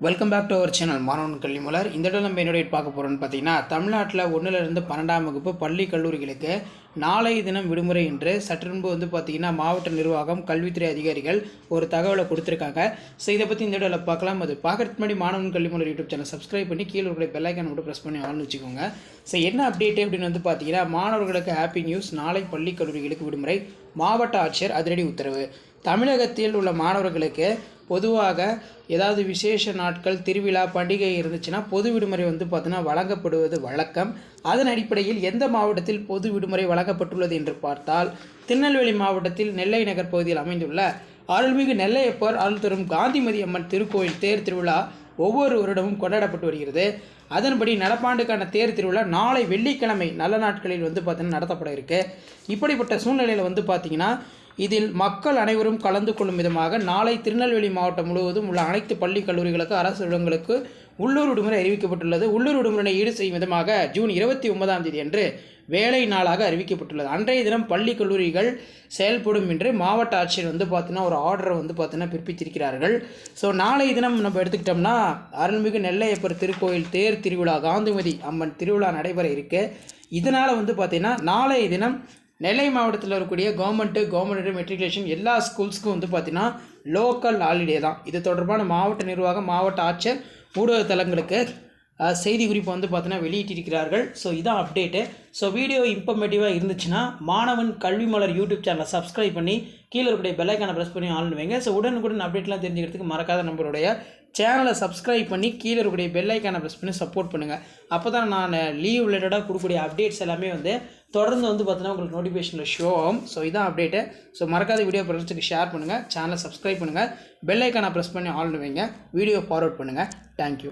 Welcome back to our channel மாணவன் கல்வி மலர் இந்த இடம் நம்ம என்னுடைய பார்க்க போகிறோம்னு பார்த்தீங்கன்னா தமிழ்நாட்டில் ஒன்றிலிருந்து பன்னெண்டாம் வகுப்பு பள்ளி கல்லூரிகளுக்கு நாளைய தினம் விடுமுறை என்று சற்று முன்பு வந்து பார்த்தீங்கன்னா மாவட்ட நிர்வாகம் கல்வித்துறை அதிகாரிகள் ஒரு தகவலை கொடுத்துருக்காங்க. ஸோ இதை பற்றி இந்த இடத்துல பார்க்கலாம். அது பார்க்குறதுக்கு முன்னாடி மாணவன் கல்வி மலர் யூடியூப் சேனல் சப்ஸ்கிரைப் பண்ணி கீழே இருக்கிற பெல்லைக்கான மட்டும் ப்ரெஸ் பண்ணி ஆள்னு வச்சுக்கோங்க. ஸோ என்ன அப்டேட் அப்படின்னு வந்து பார்த்தீங்கன்னா மாணவர்களுக்கு ஹாப்பி நியூஸ் நாளை பள்ளி கல்லூரிகளுக்கு விடுமுறை. மாவட்ட ஆட்சியர் அதிரடி உத்தரவு. தமிழகத்தில் உள்ள மாணவர்களுக்கு பொதுவாக ஏதாவது விசேஷ நாட்கள் திருவிழா பண்டிகை இருந்துச்சுன்னா பொது விடுமுறை வந்து பார்த்தீங்கன்னா வழங்கப்படுவது வழக்கம். அதன் அடிப்படையில் எந்த மாவட்டத்தில் பொது விடுமுறை வழங்கப்பட்டுள்ளது என்று பார்த்தால் திருநெல்வேலி மாவட்டத்தில் நெல்லை நகர் பகுதியில் அமைந்துள்ள அருள்மிகு நெல்லையப்பர் அருள் தரும் காந்திமதி அம்மன் திருக்கோயில் தேர் திருவிழா ஒவ்வொரு வருடமும் கொண்டாடப்பட்டு வருகிறது. அதன்படி நடப்பாண்டுக்கான தேர் திருவிழா நாளை வெள்ளிக்கிழமை நல்ல நாட்களில் வந்து பார்த்தீங்கன்னா நடத்தப்பட இருக்கு. இப்படிப்பட்ட சூழ்நிலையில் வந்து பார்த்தீங்கன்னா இதில் மக்கள் அனைவரும் கலந்து கொள்ளும் விதமாக நாளை திருநெல்வேலி மாவட்டம் முழுவதும் உள்ள அனைத்து பள்ளி கல்லூரிகளுக்கு அரசு இடங்களுக்கு உள்ளூர் விடுமுறை அறிவிக்கப்பட்டுள்ளது. உள்ளூர் விடுமுறையை ஈடு செய்யும் விதமாக ஜூன் இருபத்தி ஒன்பதாம் தேதி அன்று வேலை நாளாக அறிவிக்கப்பட்டுள்ளது. அன்றைய தினம் பள்ளி கல்லூரிகள் செயல்படும் என்று மாவட்ட ஆட்சியர் வந்து பார்த்தீங்கன்னா ஒரு ஆர்டரை வந்து பார்த்தீங்கன்னா பிறப்பித்திருக்கிறார்கள். ஸோ நாளைய தினம் நம்ம எடுத்துக்கிட்டோம்னா அருள்மிகு நெல்லையப்பர் திருக்கோயில் தேர் திருவிழா காந்திமதி அம்மன் திருவிழா நடைபெற இருக்கு. இதனால் வந்து பார்த்தீங்கன்னா நாளைய தினம் நெல்லை மாவட்டத்தில் இருக்கக்கூடிய கவர்மெண்ட்டு கவர்மெண்ட் மெட்ரிகுலேஷன் எல்லா ஸ்கூல்ஸ்க்கும் வந்து பார்த்திங்கன்னா லோக்கல் ஹாலிடே தான். இது தொடர்பான மாவட்ட நிர்வாகம் மாவட்ட ஆட்சியர் ஊடக தளங்களுக்கு செய்தி குறிப்பு வந்து பார்த்தீங்கன்னா வெளியிட்டிருக்கிறார்கள். ஸோ இதான் அப்டேட்டு ஸோ வீடியோ இன்ஃபர்மேட்டிவாக இருந்துச்சுன்னா மாணவன் கல்வி மலர் யூடியூப் சேனலை சப்ஸ்கிரைப் பண்ணி கீழே இருக்கக்கூடிய பெல்லைக்கான ப்ரெஸ் பண்ணி ஆன் வைங்க. ஸோ உடனுக்குடன் அப்டேட்லாம் தெரிஞ்சுக்கிறதுக்கு மறக்காத நம்மளுடைய சேனலை சப்ஸ்கிரைப் பண்ணி கீழே இருக்கக்கூடிய பெல்லைக்கான ப்ரெஸ் பண்ணி சப்போர்ட் பண்ணுங்கள் அப்போ தான் நான் லீவ் ரிலேட்டடாக கொடுக்கக்கூடிய அப்டேட்ஸ் எல்லாமே வந்து தொடர்ந்து வந்து பார்த்தீங்கன்னா உங்களுக்கு நோட்டிஃபிகேஷனில் ஷோ ஆகும். ஸோ இதான் அப்டேட்டு ஸோ மறக்காத வீடியோ ஃப்ரெண்ட்ஸுக்கு ஷேர் பண்ணுங்கள் சேனலை சப்ஸ்கிரைப் பண்ணுங்கள் பெல்லைக்கான ப்ரெஸ் பண்ணி ஆன் வைங்க. வீடியோ ஃபார்வர்ட் பண்ணுங்கள் தேங்க்யூ